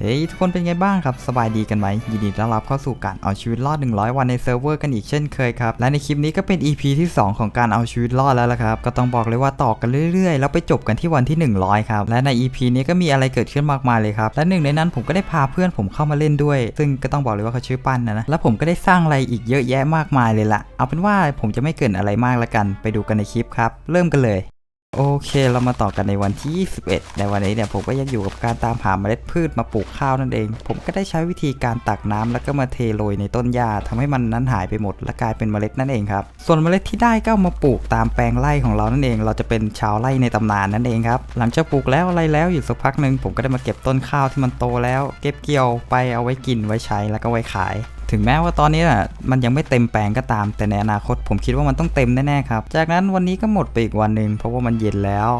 เฮ้ยทุกคนเป็นไงบ้างครับ สบายดีกันไหมยินดีต้อนรับเข้าสู่การเอาชีวิตรอด 100 วันในเซิร์ฟเวอร์กันอีกเช่นเคยครับ และในคลิปนี้ก็เป็น EP ที่ 2 ของการเอาชีวิตรอดแล้วละครับ ก็ต้องบอกเลยว่าต่อกันเรื่อยๆ แล้วไปจบกันที่วันที่ 100 ครับ และใน EP นี้ก็มีอะไรเกิดขึ้นมากมายเลยครับ และหนึ่งในนั้นผมก็ได้พาเพื่อนผมเข้ามาเล่นด้วย ซึ่งก็ต้องบอกเลยว่าเขาชื่อปั้นนะนะและผมก็ได้สร้างอะไรอีกเยอะแยะมากมายเลยละเอาเป็นว่าผมจะไม่เกินอะไรมากละกัน ไปดูกันในคลิปครับ เริ่มกันเลย โอเคเรามาต่อกันในวันที่ 21 ในวันนี้เนี่ยผมก็ยังอยู่กับการตามหาเมล็ดพืชมาปลูกข้าวนั่นเอง ผมก็ได้ใช้วิธีการตักน้ำแล้วก็มาเทโรยในต้นหญ้าทำให้มันนั้นหายไปหมด และกลายเป็นเมล็ดนั่นเองครับ ส่วนเมล็ดที่ได้ก็ามาปลูกตามแปลงไร่ของเรานั่นเอง เราจะเป็นชาวไร่ในตำนานนั่นเองครับ หลังจากปลูกแล้วอะไรแล้วอยู่สักพักหนึ่งผมก็ได้มาเก็บต้นข้าวที่มันโตแล้ว เก็บเกี่ยวไปเอาไว้กินไว้ใช้แล้วก็ไว้ขาย ถึงแม้ว่าตอนนี้น่ะมันยังไม่เต็มแปลงก็ตาม แต่ในอนาคตผมคิดว่ามันต้องเต็มแน่ๆครับ จากนั้นวันนี้ก็หมดไปอีกวันหนึ่งเพราะว่ามันเย็นแล้ว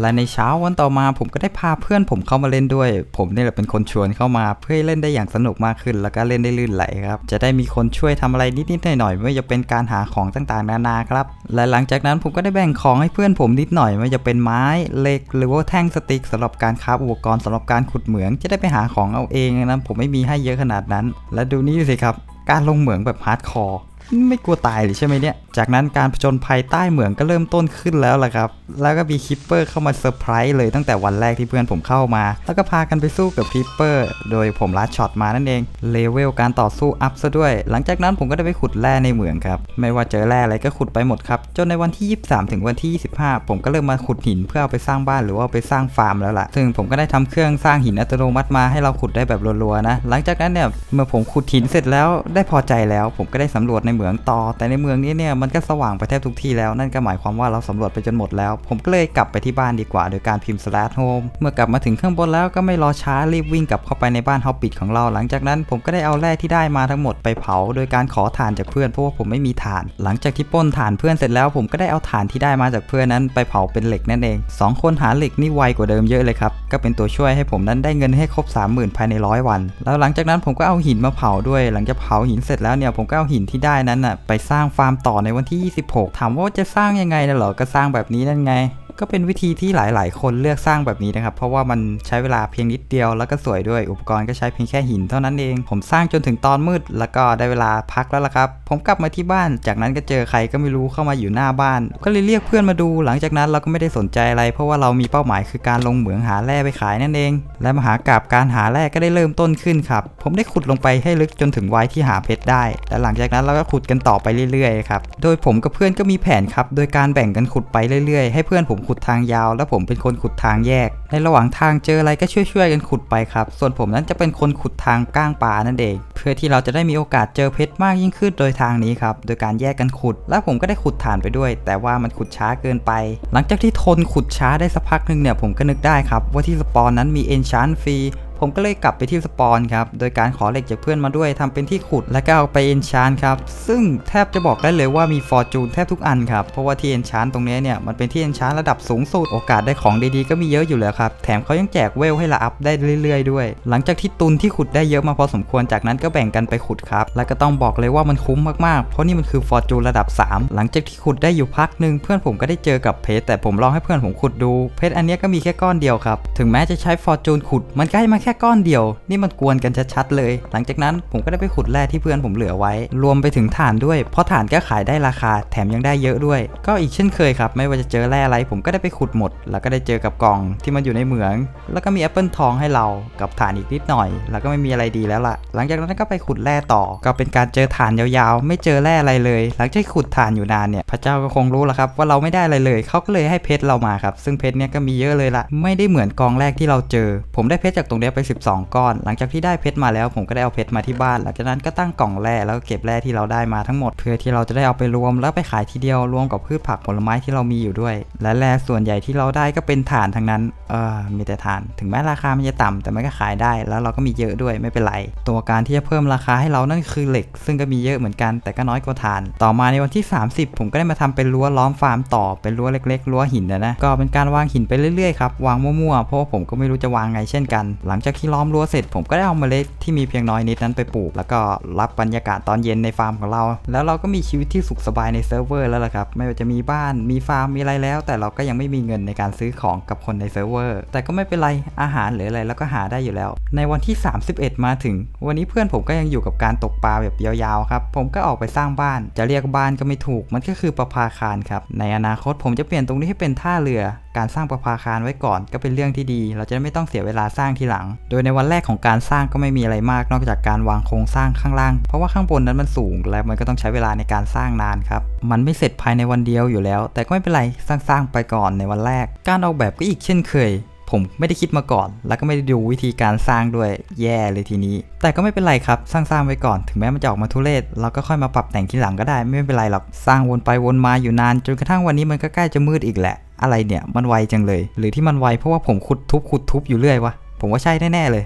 และในเช้าวันต่อมาผมก็ได้พาเพื่อนผมเข้ามาเล่นด้วย ผมนี่แหละเป็นคนชวนเข้ามาเพื่อให้เล่นได้อย่างสนุกมากขึ้น แล้วก็เล่นได้ลื่นไหลครับ จะได้มีคนช่วยทำอะไรนิดๆหน่อยๆไม่ว่าจะเป็นการหาของต่างๆ นานาครับ และหลังจากนั้นผมก็ได้แบ่งของให้เพื่อนผมนิดหน่อยไม่ว่าจะเป็นไม้เหล็ก หรือว่าแท่งสติ๊กสำหรับการคราฟอุปกรณ์สำหรับการขุดเหมือง จะได้ไปหาของเอาเองนะผมไม่มีให้เยอะขนาดนั้น และดูนี่สิครับการลงเหมืองแบบฮาร์ดคอร์ ไม่กลัวตายหรือใช่ไหมเนี่ย จากนั้นการผจญภัยใต้เหมืองก็เริ่มต้นขึ้นแล้วล่ะครับ แล้วก็มีคิปเปอร์เข้ามาเซอร์ไพรส์เลยตั้งแต่วันแรกที่เพื่อนผมเข้ามา แล้วก็พากันไปสู้กับคิปเปอร์โดยผมลัดช็อตมานั่นเอง เลเวลการต่อสู้อัพซะด้วย หลังจากนั้นผมก็ได้ไปขุดแร่ในเหมืองครับ ไม่ว่าเจอแร่อะไรก็ขุดไปหมดครับ จนในวันที่ 23 ถึงวันที่ 25 ผมก็เริ่มมาขุดหินเพื่อเอาไปสร้างบ้านหรือว่าไปสร้างฟาร์มแล้วล่ะ ซึ่งผมก็ได้ทำเครื่องสร้างหินอัตโนมัติมาให้เราขุดได้แบบรัวๆนะ หลังจากนั้นเนี่ยเมื่อผมขุดหินเสร็จแล้วได้พอใจแล้ว ผมก็ได้สำรวจในเหมืองต่อ แต่ในเมืองนี้เนี่ยมันก็สว่างไปแทบทุกที่แล้วนั่นก็หมายความว่าเราสำรวจไปจนหมดแล้ว ผมก็เลยกลับไปที่บ้านดีกว่า โดยการพิมพ์ slash home เมื่อกลับมาถึงข้างบนแล้วก็ไม่รอช้ารีบวิ่งกลับเข้าไปในบ้านฮอบบิทของเรา หลังจากนั้นผมก็ได้เอาแร่ที่ได้มาทั้งหมดไปเผา โดยการขอถ่านจากเพื่อนเพราะว่าผมไม่มีถ่าน หลังจากที่ป้นถ่านเพื่อนเสร็จแล้วผมก็ได้เอาถ่านที่ได้มาจากเพื่อนนั้นไปเผาเป็นเหล็กนั่นเองสองคนหาเหล็กนี่ไวกว่าเดิมเยอะเลยครับก็เป็นตัวช่วยให้ผมนั้นได้เงินให้ครบ 30,000 ภายในร้อยวัน แล้วหลังจากนั้นผมก็เอาหินมาเผาด้วย หลังจากเผาหินเสร็จแล้วเนี่ยผมก็เอาหินที่ได้นั้นน่ะไปสร้างฟาร์มต่อในวันที่ 26 ถามว่าจะสร้างยังไงนะเหรอ ก็สร้างแบบนี้นั่นไง ก็เป็นวิธีที่หลายๆ คนเลือกสร้างแบบนี้นะครับ เพราะว่ามันใช้เวลาเพียงนิดเดียวแล้วก็สวยด้วย อุปกรณ์ก็ใช้เพียงแค่หินเท่านั้นเอง ผมสร้างจนถึงตอนมืด แล้วก็ได้เวลาพักแล้วล่ะครับ ผมกลับมาที่บ้าน จากนั้นก็เจอใครก็ไม่รู้เข้ามาอยู่หน้าบ้าน ก็เลยเรียกเพื่อนมาดู หลังจากนั้นเราก็ไม่ได้สนใจอะไร เพราะว่าเรามีเป้าหมายคือการลงเหมืองหาแร่ไปขายนั่นเอง และมหากราบการหาแร่ก็ได้เริ่มต้นขึ้นครับ ผมได้ขุดลงไปให้ลึกจนถึงไว้ที่หาเพชรได้ และหลังจากนั้นเราก็ขุดกันต่อไปเรื่อยๆครับ โดยผมกับเพื่อนก็มีแผนครับ โดยการแบ่งกันขุดไปเรื่อยๆ ให้เพื่อนผมขุดทางยาว และผมเป็นคนขุดทางแยก ในระหว่างทางเจออะไรก็ช่วยๆกันขุดไปครับ ส่วนผมนั้นจะเป็นคนขุดทางก้างปลานั่นเอง เพื่อที่เราจะได้มีโอกาสเจอเพชรมากยิ่งขึ้นโดยทางนี้ครับ โดยการแยกกันขุด และผมก็ได้ขุดฐานไปด้วย แต่ว่ามันขุดช้าเกินไป หลังจากที่ทนขุดช้าได้สักพักหนึ่งเนี่ยผมก็นึกได้ครับว่าที่สปอนนั้นมีเอนชานฟรี ผมก็เลยกลับไปที่สปอนครับ โดยการขอเหล็กจากเพื่อนมาด้วยทำเป็นที่ขุดแล้วก็เอาไปเอนชานครับ ซึ่งแทบจะบอกได้เลยว่ามีฟอร์จูนแทบทุกอันครับ เพราะว่าที่เอนชานตรงนี้เนี่ยมันเป็นที่เอนชานระดับสูงสุดโอกาสได้ของดีๆก็มีเยอะอยู่แล้วครับ แถมเขายังแจกเวลให้เราอัพได้เรื่อยๆด้วย หลังจากที่ตุนที่ขุดได้เยอะมาพอสมควรจากนั้นก็แบ่งกันไปขุดครับ และก็ต้องบอกเลยว่ามันคุ้มมากๆ เพราะนี่มันคือฟอร์จูนระดับ 3 หลังจากที่ขุดได้อยู่พักหนึ่งเพื่อนผมก็ได้เจอกับเพชรแต่ผมลองให้เพื่อนผมขุดดูเพชรอันนี้ก็มีแค่ก้อนเดียวครับถึงแม้จะใช้ฟอร์จูนขุดมันก็ให้มาแค่ก้อนเดียว นี่มันกวนกันชัดๆเลย หลังจากนั้นผมก็ได้ไปขุดแร่ที่เพื่อนผมเหลือไว้ รวมไปถึงถ่านด้วย เพราะถ่านก็ขายได้ราคาแถมยังได้เยอะด้วย ก็อีกเช่นเคยครับ ไม่ว่าจะเจอแร่อะไร ผมก็ได้ไปขุดหมด แล้วก็ได้เจอกับกล่องที่มันอยู่ในเหมือง แล้วก็มีแอปเปิลทองให้เรากับถ่านอีกนิดหน่อย แล้วก็ไม่มีอะไรดีแล้วล่ะ หลังจากนั้นก็ไปขุดแร่ต่อ ก็เป็นการเจอถ่านยาวๆ ไม่เจอแร่อะไรเลย หลังจากขุดถ่านอยู่นานเนี่ยพระเจ้าก็คงรู้แล้วครับว่าเราไม่ได้อะไรเลยเขาก็เลยให้เพชรเรามาครับซึ่งเพชรเนี่ยก็มีเยอะเลยละไม่ได้เหมือนกองแรกที่เราเจอ ผมได้เพชรจากตรงนี้ไป 12 ก้อน หลังจากที่ได้เพชรมาแล้วผมก็ได้เอาเพชรมาที่บ้าน หลังจากนั้นก็ตั้งกล่องแร่แล้วก็เก็บแร่ที่เราได้มาทั้งหมด เพื่อที่เราจะได้เอาไปรวมแล้วไปขายทีเดียวรวมกับพืชผักผลไม้ที่เรามีอยู่ด้วย และแร่ส่วนใหญ่ที่เราได้ก็เป็นถ่านทั้งนั้นเออมีแต่ถ่าน ถึงแม้ราคามันจะต่ำแต่มันก็ขายได้แล้วเราก็มีเยอะด้วยไม่เป็นไรตัวการที่จะเพิ่มราคาให้เรานั่นคือเหล็ก ซึ่งก็มีเยอะเหมือนกันแต่ก็น้อยกว่าถ่าน ต่อมาในวันที่ 30 ผมก็ได้มาทำเป็นรั้วล้อมฟาร์มต่อเป็นรั้วเล็กๆรั้วหินนะนะก็เป็นการวางหินไปเรื่อยๆครับวางมั่วๆเพราะว่าผมก็ไม่รู้จะวางไงเช่นกัน หลังจากจากที่ล้อมรั้วเสร็จ ผมก็ได้เอาเมล็ดที่มีเพียงน้อยนิดนั้นไปปลูก แล้วก็รับบรรยากาศตอนเย็นในฟาร์มของเรา แล้วเราก็มีชีวิตที่สุขสบายในเซิร์ฟเวอร์แล้วล่ะครับ ไม่ว่าจะมีบ้านมีฟาร์มมีอะไรแล้ว แต่เราก็ยังไม่มีเงินในการซื้อของกับคนในเซิร์ฟเวอร์แต่ก็ไม่เป็นไรอาหารหรืออะไรแล้วก็หาได้อยู่แล้ว ในวันที่ 31 มาถึง วันนี้เพื่อนผมก็ยังอยู่กับการตกปลาแบบยาวๆครับผมก็ออกไปสร้างบ้าน จะเรียกบ้านก็ไม่ถูกมันก็คือประภาคารครับในอนาคตผมจะเปลี่ยนตรงนี้ให้เป็นท่าเรือ การสร้างประภาคารไว้ก่อนก็เป็นเรื่องที่ดี เราจะไม่ต้องเสียเวลาสร้างทีหลังโดยในวันแรกของการสร้างก็ไม่มีอะไรมากนอกจากการวางโครงสร้างข้างล่าง เพราะว่าข้างบนนั้นมันสูง และมันก็ต้องใช้เวลาในการสร้างนานครับ มันไม่เสร็จภายในวันเดียวอยู่แล้ว แต่ก็ไม่เป็นไรสร้างๆไปก่อนในวันแรก การออกแบบก็อีกเช่นเคยผมไม่ได้คิดมาก่อน แล้วก็ไม่ได้ดูวิธีการสร้างด้วยแย่เลยทีนี้ แต่ก็ไม่เป็นไรครับ สร้างๆไว้ก่อน ถึงแม้มันจะออกมาทุเรศ เราก็ค่อยมาปรับแต่งทีหลังก็ได้ ไม่เป็นไรหรอก สร้างวนไปวนมาอยู่นาน จนกระทั่งวันนี้มันก็ใกล้จะมืดอีกแหละ อะไรเนี่ย มันไวจังเลย หรือที่มันไวเพราะว่าผมขุดทุบขุดทุบอยู่เรื่อยวะ ผมว่าใช่แน่ๆเลย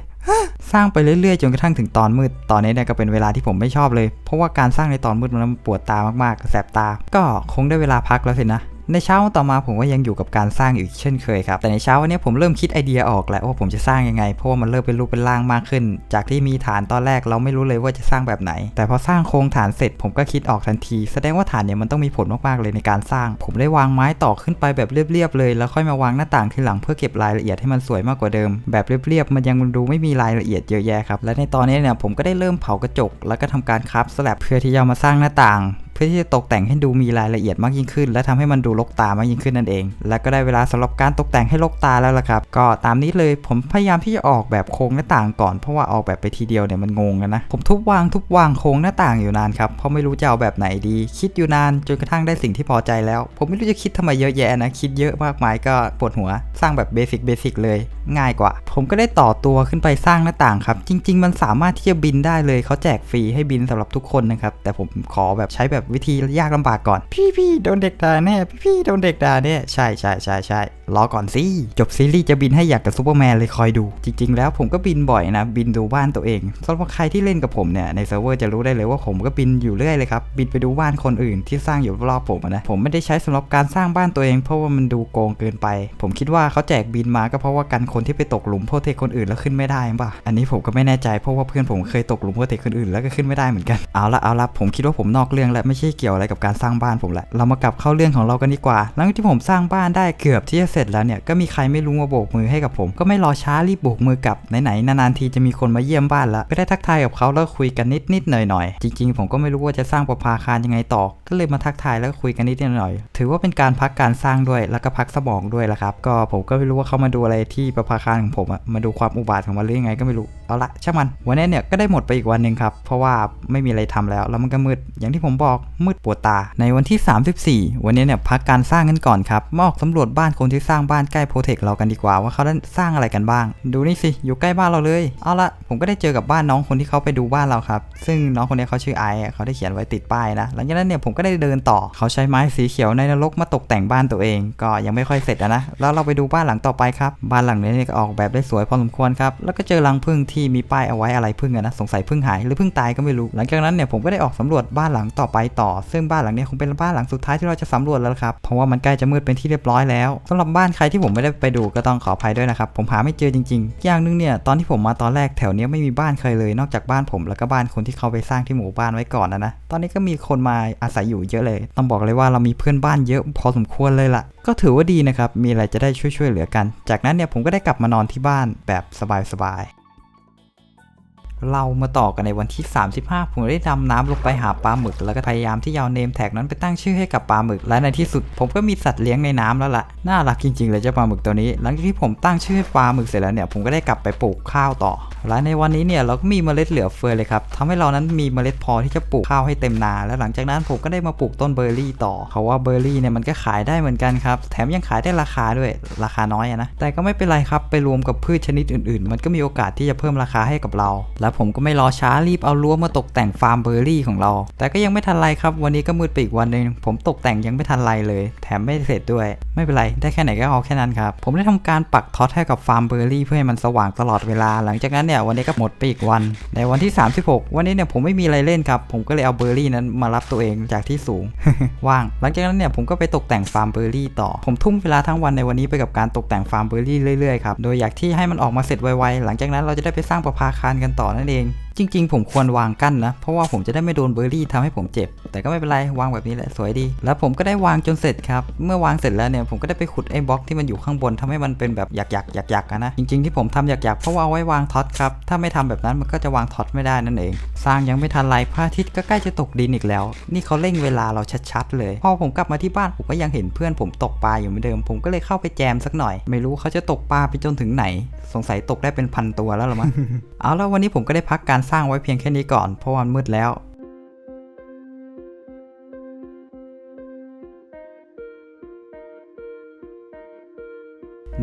สร้างไปเรื่อยๆ จนกระทั่งถึงตอนมืด ตอนนี้เนี่ยก็เป็นเวลาที่ผมไม่ชอบเลย เพราะว่าการสร้างในตอนมืดมันปวดตามากๆ แสบตา ก็คงได้เวลาพักแล้วสินะ ในเช้าวันต่อมาผมก็ยังอยู่กับการสร้างอยู่อีกเช่นเคยครับ แต่ในเช้าวันนี้ผมเริ่มคิดไอเดียออกแล้วว่าผมจะสร้างยังไง เพราะว่ามันเริ่มเป็นรูปเป็นร่างมากขึ้น จากที่มีฐานตอนแรกเราไม่รู้เลยว่าจะสร้างแบบไหน แต่พอสร้างโครงฐานเสร็จผมก็คิดออกทันที แสดงว่าฐานเนี่ยมันต้องมีผลมากๆเลยในการสร้าง ผมได้วางไม้ต่อขึ้นไปแบบเรียบๆเลย แล้วค่อยมาวางหน้าต่างทีหลังเพื่อเก็บรายละเอียดให้มันสวยมากกว่าเดิม แบบเรียบๆมันยังดูไม่มีรายละเอียดเยอะแยะครับ และในตอนนี้เนี่ยผมก็ได้เริ่มเผากระจก แล้วก็ทำการคราฟสแลบเพื่อที่จะมาสร้างหน้าต่าง เพื่อที่จะตกแต่งให้ดูมีรายละเอียดมากยิ่งขึ้น และทำให้มันดูลกตามากยิ่งขึ้นนั่นเอง และก็ได้เวลาสำหรับการตกแต่งให้ลกตาแล้วล่ะครับ ก็ตามนี้เลยผมพยายามที่จะออกแบบโครงหน้าต่างก่อนเพราะว่าออกแบบไปทีเดียวเนี่ยมันงงกันนะผมทุบวางทุบวางโครงหน้าต่างอยู่นานครับเพราะไม่รู้จะเอาแบบไหนดี คิดอยู่นานจนกระทั่งได้สิ่งที่พอใจแล้ว ผมไม่รู้จะคิดทำไมเยอะแยะนะคิดเยอะมากมายก็ปวดหัว สร้างแบบเบสิกเบสิกเลยง่ายกว่า ผมก็ได้ต่อตัวขึ้นไปสร้างหน้าต่างครับ จริง ๆ มันสามารถที่จะบินได้เลยเขาแจกฟรีให้บินสำหรับทุกคนนะครับแต่ผมขอแบบใช้แบบวิธียากลำบากก่อน พี่พี่โดนเด็กด่าแน่พี่พี่โดนเด็กด่าแน่ใช่ใช่ใช่ใช่รอก่อนสิจบซีรีส์จะบินให้อยากกับซูเปอร์แมนเลยคอยดู จริง ๆ แล้วผมก็บินบ่อยนะ บินดูบ้านตัวเองสำหรับใครที่เล่นกับผมเนี่ยในเซิร์ฟเวอร์จะรู้ได้เลยว่าผมก็บินอยู่เรื่อยเลยครับบินไปดูบ้านคนอื่นที่สร้างอยู่รอบผมนะผมไม่ได้ใช้สำหรับการสร้างบ้านตัวเอง เพราะว่ามันดูโกงเกินไป ผมคิดว่าเขาแจกบินมาก็เพราะว่ากันคนที่ไปตกหลุมโพเทคคนอื่นแล้วขึ้นไม่ได้ป่ะอันนี้ผมก็ไม่แน่ใจเพราะว่าเพื่อนผมเคยตกหลุมโพเทคคนอื่นแล้วก็ขึ้นไม่ได้เหมือนกันเอาละเอาละผมคิดว่าผมนอกเรื่องแล้วไม่ใช่เกี่ยวอะไรกับการสร้างบ้านผมแหละ เรามากลับเข้าเรื่องของเรากันดีกว่า หลังที่ผมสร้างบ้านได้เกือบที่จะเสร็จแล้วเนี่ย ก็มีใครไม่รู้มาโบกมือให้กับผม ก็ไม่รอช้ารีบโบกมือกลับไหนๆนานๆทีจะมีคนมาเยี่ยมบ้านแล้วก็ได้ทักทายกับเขาแล้วคุยกันนิดๆหน่อยๆจริงๆ ผมก็ไม่รู้ว่าจะสร้างประภาคารยังไงต่อ ก็เลยมาทักทายแล้วคุยกันนิดๆหน่อยๆถือว่าเป็นการพักการสร้างด้วย แล้วก็พักสมองด้วยละครับ ก็ผมก็ไม่รู้ว่าเขามาดูอะไรที่ประภาคารของผมอะมาดูความอุบาทของมันหรือยังไงก็ไม่รู้ เอาละช่างมัน วันนี้เนี่ยก็ได้หมดไปอีกวันหนึ่งครับ เพราะว่าไม่มีอะไรทำแล้ว แล้วมันก็มืด อย่างที่ผมบอกมืดปวดตา ในวันที่ 34 วันนี้เนี่ยพักการสร้างกันก่อนครับมาออกสำรวจบ้านคนที่สร้างบ้านใกล้โปรเทคเรากันดีกว่าว่าเขาได้สร้างอะไรกันบ้าง ดูนี่สิอยู่ใกล้บ้านเราเลยเอาละผมก็ได้เจอกับบ้านน้องคนที่เขาไปดูบ้านเราครับซึ่งน้องคนนี้เขาชื่อไอเขาได้เขียนไว้ติดป้ายนะหลังจากนั้นเนี่ยผมก็ได้เดินต่อเขาใช้ไม้สีเขียวในนรกมาตกแต่งบ้านตัวเอง ก็ยังไม่ค่อยเสร็จนะแล้วเราไปดูบ้านหลังต่อไปครับบ้านหลังนี้เนี่ยออกแบบได้สวยพอสมควรครับแล้วก็เจอรังผึ้งที่มีป้ายเอาไว้อะไรผึ้งนะสงสัยผึ้งหายหรือผึ้งตายก็ไม่รู้ หลังจากนั้นเนี่ยผมก็ได้ออกสำรวจบ้านหลังต่อไปต่อ ซึ่งบ้านหลังนี้คงเป็นบ้านหลังสุดท้ายที่เราจะสำรวจแล้วครับ เพราะว่ามันใกล้จะมืดเป็นที่เรียบร้อยแล้วสำหรับบ้านใครที่ผมไม่ได้ไปดูก็ต้องขออภัยด้วยนะครับ ผมหาไม่เจอจริงๆ อย่างหนึงเนี่ยตอนที่ผมมาตอนแรกแถวเนี้ยไม่มีบ้านใครเลย นอกจากบ้านผมแล้วก็บ้านคนที่เขาไปสร้างที่หมู่บ้านไว้ก่อนนะนะ ตอนนี้ก็มีคนมาอาศัยอยู่เยอะเลย ต้องบอกเลยว่าเรามีเพื่อนบ้านเยอะพอสมควรเลยล่ะ ก็ถือว่าดีนะครับ มีอะไรจะได้ช่วยๆเหลือกัน จากนั้นเนี่ยผมก็ได้กลับมานอนที่บ้านแบบสบายๆ เรามาต่อกันในวันที่ 35 ผมได้ดำน้ำลงไปหาปลาหมึก แล้วก็พยายามที่จะเอาเนมแท็กนั้นไปตั้งชื่อให้กับปลาหมึก และในที่สุดผมก็มีสัตว์เลี้ยงในน้ำแล้วล่ะ น่ารักจริงๆ เลยเจ้าปลาหมึกตัวนี้ หลังจากที่ผมตั้งชื่อให้ปลาหมึกเสร็จแล้วเนี่ย ผมก็ได้กลับไปปลูกข้าวต่อ และในวันนี้เนี่ยเราก็มีเมล็ดเหลือเฟือเลยครับทำให้เรานั้นมีเมล็ดพอที่จะปลูกข้าวให้เต็มนา และหลังจากนั้นผมก็ได้มาปลูกต้นเบอร์รี่ต่อ เพราะว่าเบอร์รี่เนี่ยมันก็ขายได้เหมือนกันครับ แถมยังขายได้ราคาด้วย ราคาน้อยอะนะ แต่ก็ไม่เป็นไรครับ ไปรวมกับพืชชนิดอื่น ๆ มันก็มีโอกาสที่จะเพิ่มราคาให้กับเรา และผมก็ไม่รอช้ารีบเอารั้วมาตกแต่งฟาร์มเบอร์รี่ของเรา แต่ก็ยังไม่ทันไรครับ วันนี้ก็มืดไปอีกวันหนึ่งผมตกแต่งยังไม่ทันไรเลย แถมไม่เสร็จด้วย ไม่เป็นไร ได้แค่ไหนก็เอาแค่นั้นครับ ผมได้ทำการปักท็อตให้กับฟาร์มเบอร์รี่เพื่อให้มันสว่างตลอดเวลา หลังจากนั้นเนี่ยเนี่ยวันนี้ก็หมดไปอีกวัน ในวันที่ 36 วันนี้เนี่ยผมไม่มีอะไรเล่นครับ ผมก็เลยเอาเบอร์รี่นั้นมารับตัวเองจากที่สูง ว่าง หลังจากนั้นเนี่ยผมก็ไปตกแต่งฟาร์มเบอร์รี่ต่อ ผมทุ่มเวลาทั้งวันในวันนี้ไปกับการตกแต่งฟาร์มเบอร์รี่เรื่อยๆครับ โดยอยากที่ให้มันออกมาเสร็จไวๆ หลังจากนั้นเราจะได้ไปสร้างประภาคารกันต่อนั่นเอง จริง ๆ ผมควรวางกั้นนะ เพราะว่าผมจะได้ไม่โดนเบอร์รี่ทำให้ผมเจ็บ แต่ก็ไม่เป็นไร วางแบบนี้แหละสวยดี แล้วผมก็ได้วางจนเสร็จครับ เมื่อวางเสร็จแล้วเนี่ยผมก็ได้ไปขุดไอ้บล็อกที่มันอยู่ข้างบนทำให้มันเป็นแบบหยักๆหยักๆอะนะ จริง ๆ ที่ผมทำหยักๆเพราะว่าเอาไว้วางท็อตครับ ถ้าไม่ทำแบบนั้นมันก็จะวางท็อตไม่ได้นั่นเอง สร้างยังไม่ทันไรพระอาทิตย์ก็ใกล้จะตกดินอีกแล้ว นี่เขาเร่งเวลาเราชัดๆเลย พอผมกลับมาที่บ้านผมก็ยังเห็นเพื่อนผมตกปลาอยู่เหมือนเดิม ผมก็เลยเข้าไปแจมสักหน่อย ไม่รู้เขาจะตกปลาไปจนถึงไหน สงสัยตกได้เป็นพันตัวแล้วหรอมั้งเอาแล้ววันนี้ผมก็ได้พักการสร้างไว้เพียงแค่นี้ก่อน เพราะวามันมืดแล้ว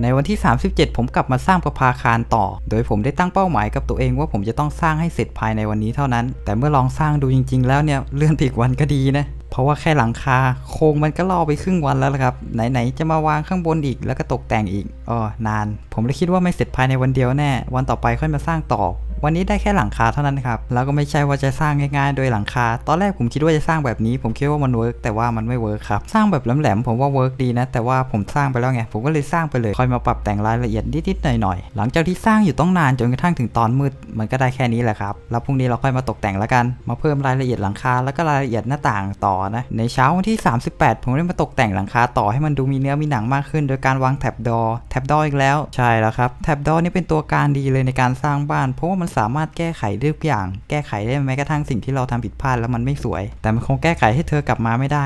ในวันที่ 37 ผมกลับมาสร้างประภาคารต่อ โดยผมได้ตั้งเป้าหมายกับตัวเองว่าผมจะต้องสร้างให้เสร็จภายในวันนี้เท่านั้น แต่เมื่อลองสร้างดูจริง ๆ แล้วเนี่ยเลื่อนอีกวันก็ดีนะเพราะว่าแค่หลังคาโครงมันก็ล่อไปครึ่งวันแล้วครับ ไหน ๆ จะมาวางข้างบนอีกแล้วก็ตกแต่งอีกอ๋อนาน ผมเลยคิดว่าไม่เสร็จภายในวันเดียวแน่ วันต่อไปค่อยมาสร้างต่อ วันนี้ได้แค่หลังคาเท่านั้นครับแล้วก็ไม่ใช่ว่าจะสร้างง่ายๆโดยหลังคา ตอนแรกผมคิดว่าจะสร้างแบบนี้ ผมคิดว่ามันเวิร์กแต่ว่ามันไม่เวิร์กครับสร้างแบบแหลมๆผมว่าเวิร์กดีนะ แต่ว่าผมสร้างไปแล้วไงผมก็เลยสร้างไปเลยคอยมาปรับแต่งรายละเอียดนิดๆหน่อยๆหลังจากที่สร้างอยู่ต้องนานจนกระทั่งถึงตอนมืดมันก็ได้แค่นี้แหละครับแล้วพรุ่งนี้เราค่อยมาตกแต่งแล้วกัน มาเพิ่มรายละเอียดหลังคาแล้วก็รายละเอียดหน้าต่างต่อนะในเช้าวันที่ 38 ผมได้มาตกแต่งหลังคาต่อให้มันดูมีเนื้อมีหนังมากขึ้น โดยการวางแท็บดอแท็บดออีกแล้วใช่แล้วครับแท็บดอนี่เป็นตัวการดีเลยในการสร้างบ้านเพราะว่ามันสามารถแก้ไขได้ทุกอย่าง แก้ไขได้แม้กระทั่งสิ่งที่เราทำผิดพลาดแล้วมันไม่สวย แต่มันคงแก้ไขให้เธอกลับมาไม่ได้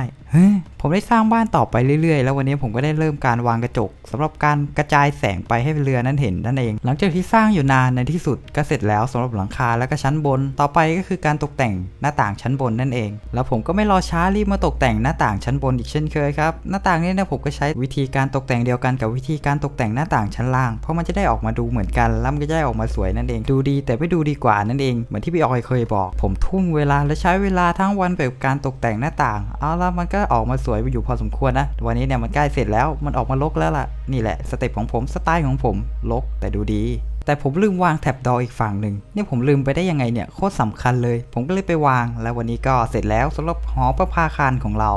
ผมได้สร้างบ้านต่อไปเรื่อยๆ แล้ววันนี้ผมก็ได้เริ่มการวางกระจกสำหรับการกระจายแสงไปให้เรือนั้นเห็นนั่นเอง หลังจากที่สร้างอยู่นานในที่สุดก็เสร็จแล้วสำหรับหลังคาแล้วก็ชั้นบน ต่อไปก็คือการตกแต่งหน้าต่างชั้นบนนั่นเอง แล้วผมก็ไม่รอช้ารีบมาตกแต่งหน้าต่างชั้นบนอีกเช่นเคยครับ หน้าต่างนี้นะผมก็ใช้วิธีการตกแต่งเดียวกันกับวิธีการตกแต่งหน้าต่างชั้นล่าง เพราะมันจะได้ออกมาดูเหมือนกันแล้วมันก็จะได้ออกมาสวยนั่นเอง ดูดีแต่ไม่ดูดีกว่านั่นเอง เหมือนที่พี่ออยเคยบอก ผมทุ่มเวลาและใช้เวลาทั้งวันไปกับการตกแต่งหน้าต่าง เอาละมันก็ออกมาสวยไปอยู่พอสมควรนะ วันนี้เนี่ยมันใกล้เสร็จแล้วมันออกมาลกแล้วล่ะ นี่แหละสเต็ปของผมสไตล์ของผมลกแต่ดูดีแต่ผมลืมวางแท็บดออีกฝั่งหนึ่งนี่ผมลืมไปได้ยังไงเนี่ยโคตรสำคัญเลย ผมก็เลยไปวาง แล้ววันนี้ก็เสร็จแล้วสำหรับหอประภาคารของเรา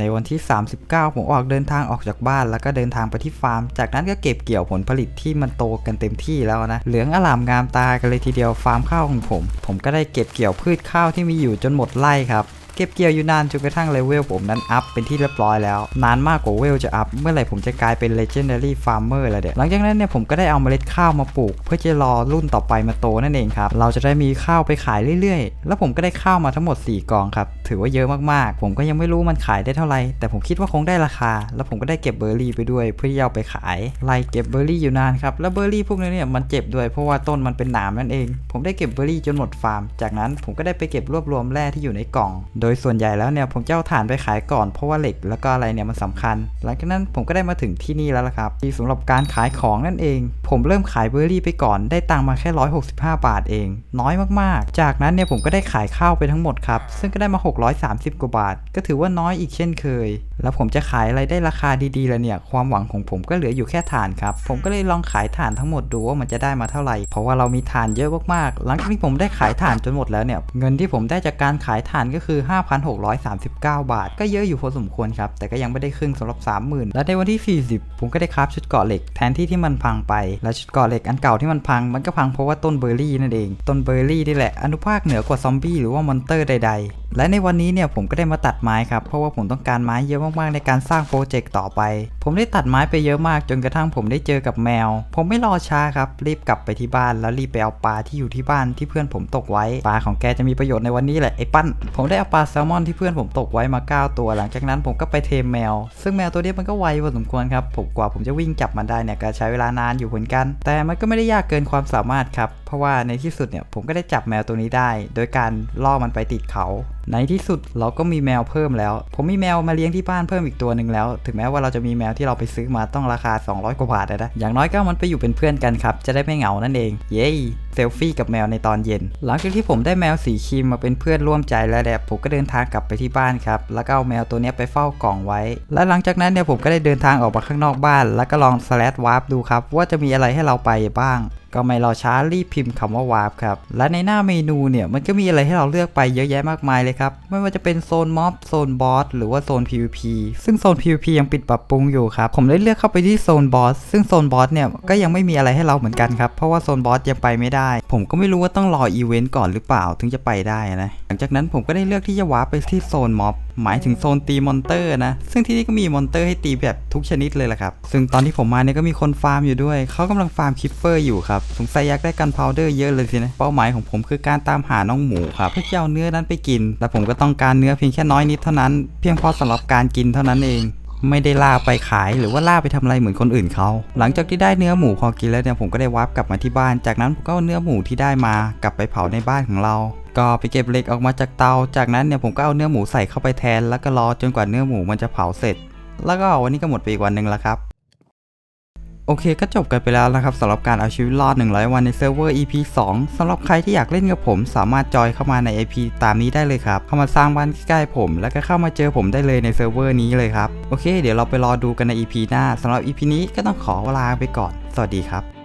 ในวันที่ 39 ผมออกเดินทางออกจากบ้าน แล้วก็เดินทางไปที่ฟาร์ม จากนั้นก็เก็บเกี่ยวผลผลิตที่มันโตกันเต็มที่แล้วนะ เหลืองอลามงามตากันเลยทีเดียวฟาร์มข้าวของผม ผมก็ได้เก็บเกี่ยวพืชข้าวที่มีอยู่จนหมดไร่ครับ ก็บเกี่ยวอยู่นานจนกระทั่งเลเวลผมนั้นอัพเป็นที่เรียบร้อยแล้ว นานมากกว่าเวลจะอัพ เมื่อไหร่ผมจะกลายเป็น legendary farmer แล้วเด็หลังจากนั้นเนี่ยผมก็ได้เอาเมล็ดข้าวมาปลูก เพื่อจะรอรุ่นต่อไปมาโตนั่นเองครับ เราจะได้มีข้าวไปขายเรื่อยๆ แล้วผมก็ได้ข้าวมาทั้งหมด 4กองครับ ถือว่าเยอะมากๆ ผมก็ยังไม่รู้มันขายได้เท่าไหร่ แต่ผมคิดว่าคงได้ราคา แล้วผมก็ได้เก็บเบอร์รี่ไปด้วย เพื่อที่จะเอาไปขายไล่เก็บเบอร์รี่อยู่นานครับ แล้วเบอร์รี่พวกนี้เนี่ยมันเจ็บด้วย เพราะว่าต้นมันเป็นหนามนั่นเอง ผมได้เก็บเบอร์รี่จนหมดฟาร์ม จากนั้นผมก็ได้ไปเก็บรวบรวมแร่ที่อยู่ในกล่อง โดยยส่วนใหญ่แล้วเนี่ยผมจะเอาถ่านไปขายก่อนเพราะว่าเหล็กแล้วก็อะไรเนี่ยมันสำคัญ หลังจากนั้นผมก็ได้มาถึงที่นี่แล้วละครับที่สำหรับการขายของนั่นเอง ผมเริ่มขายเบอร์รี่ไปก่อนได้ตังมาแค่ 165 บาทเอง น้อยมากๆ จากนั้นเนี่ยผมก็ได้ขายข้าวไปทั้งหมดครับ ซึ่งก็ได้มา 630 กว่าบาท ก็ถือว่าน้อยอีกเช่นเคย แล้วผมจะขายอะไรได้ราคาดีๆแล้วเนี่ย ความหวังของผมก็เหลืออยู่แค่ถ่านครับ ผมก็เลยลองขายถ่านทั้งหมดดูว่ามันจะได้มาเท่าไหร่ เพราะว่าเรามีถ่านเยอะมากๆ หลังจากที่ผมได้ขายถ่านจนหมดแล้วเนี่ย เงินที่ผมได้จากการขายถ่านก็คือ5,639 บาท ก็เยอะอยู่พอสมควรครับ แต่ก็ยังไม่ได้ครึ่งสำหรับ 30,000 และในวันที่ 40 ผมก็ได้คราฟชุดเกาะเหล็กแทนที่ที่มันพังไป และชุดเกาะเหล็กอันเก่าที่มันพังมันก็พังเพราะว่าต้นเบอร์รี่นั่นเอง ต้นเบอร์รี่นี่แหละอนุภาคเหนือกว่าซอมบี้หรือว่ามอนเตอร์ใด และในวันนี้เนี่ยผมก็ได้มาตัดไม้ครับ เพราะว่าผมต้องการไม้เยอะมากๆในการสร้างโปรเจกต์ต่อไป ผมได้ตัดไม้ไปเยอะมากจนกระทั่งผมได้เจอกับแมว ผมไม่รอช้าครับ รีบกลับไปที่บ้านแล้วรีบไปเอาปลาที่อยู่ที่บ้านที่เพื่อนผมตกไว้ ปลาของแกจะมีประโยชน์ในวันนี้แหละไอ้ปั้น ผมได้เอาปลาแซลมอนที่เพื่อนผมตกไว้มา 9 ตัว หลังจากนั้นผมก็ไปเทมแมว ซึ่งแมวตัวนี้มันก็ไวพอสมควรครับ ผมกว่าผมจะวิ่งจับมันได้เนี่ยก็ใช้เวลานานอยู่เหมือนกัน แต่มันก็ไม่ได้ยากเกินความสามารถครับ เพราะว่าในที่สุดเนี่ยผมก็ได้จับแมวตัวนี้ได้ โดยการล่อมันไปติดเขา ในที่สุดเราก็มีแมวเพิ่มแล้ว ผมมีแมวมาเลี้ยงที่บ้านเพิ่มอีกตัวหนึ่งแล้ว ถึงแม้ว่าเราจะมีแมวที่เราไปซื้อมาต้องราคา 200 กว่าบาทนะ อย่างน้อยก็มันไปอยู่เป็นเพื่อนกันครับ จะได้ไม่เหงานั่นเอง เย้เซลฟี่กับแมวในตอนเย็น หลังจากที่ผมได้แมวสีครีมมาเป็นเพื่อนร่วมใจแล้วเนี่ยผมก็เดินทางกลับไปที่บ้านครับ แล้วก็เอาแมวตัวนี้ไปเฝ้ากล่องไว้ และหลังจากนั้นเนี่ยผมก็ได้เดินทางออกมาข้างนอกบ้าน แล้วก็ลอง slash warp ดูครับ ว่าจะมีอะไรให้เราไปบ้างก็ไม่รอช้ารีบพิมพ์คำว่า warp ครับ และในหน้าเมนูเนี่ยมันก็มีอะไรให้เราเลือกไปเยอะแยะมากมายเลยครับ ไม่ว่าจะเป็นโซนม็อบโซนบอสหรือว่าโซน PVP ซึ่งโซน PVP ยังปิดปรับปรุงอยู่ครับ ผมได้เลือกเข้าไปที่โซนบอสซึ่งโซนบอสเนี่ยก็ยังไม่มีอะไรให้เราเหมือนกันครับ เพราะว่าโซนบอสยังไปไม่ได้ผมก็ไม่รู้ว่าต้องรออีเวนต์ก่อนหรือเปล่าถึงจะไปได้นะ หลังจากนั้นผมก็ได้เลือกที่จะวาร์ปไปที่โซนม็อบ หมายถึงโซนตีมอนเตอร์นะ ซึ่งที่นี่ก็มีมอนเตอร์ให้ตีแบบทุกชนิดเลยแหละครับ ซึ่งตอนที่ผมมาเนี่ยก็มีคนฟาร์มอยู่ด้วย เขากำลังฟาร์มคิปเปอร์อยู่ครับ สงสัยอยากได้กันพาวเดอร์เยอะเลยสินะ เป้าหมายของผมคือการตามหาน้องหมูครับเพื่อจะเอาเนื้อนั้นไปกิน แต่ผมก็ต้องการเนื้อเพียงแค่น้อยนิดเท่านั้น เพียงพอสำหรับการกินเท่านั้นเอง ไม่ได้ล่าไปขายหรือว่าล่าไปทำอะไรเหมือนคนอื่นเขา หลังจากที่ได้เนื้อหมูพอกินแล้วเนี่ยผมก็ได้วาร์ปกลับมาที่บ้าน จากนั้นผมก็เอาเนื้อหมูที่ได้มากลับไปเผาในบ้านของเรา ก็ไปเก็บเหล็กออกมาจากเตา จากนั้นเนี่ยผมก็เอาเนื้อหมูใส่เข้าไปแทน แล้วก็รอจนกว่าเนื้อหมูมันจะเผาเสร็จ แล้วก็วันนี้ก็หมดไปอีกวันหนึ่งแล้วครับ โอเคก็จบกันไปแล้วนะครับสำหรับการเอาชีวิตรอด100 วันในเซิร์ฟเวอร์ EP 2สำหรับใครที่อยากเล่นกับผม สามารถจอยเข้ามาใน IP ตามนี้ได้เลยครับ เข้ามาสร้างบ้านใกล้ผม แล้วก็เข้ามาเจอผมได้เลยในเซิร์ฟเวอร์นี้เลยครับ โอเค เดี๋ยวเราไปรอดูกันใน EP หน้าสำหรับ EP นี้ก็ต้องขอลาไปก่อน สวัสดีครับ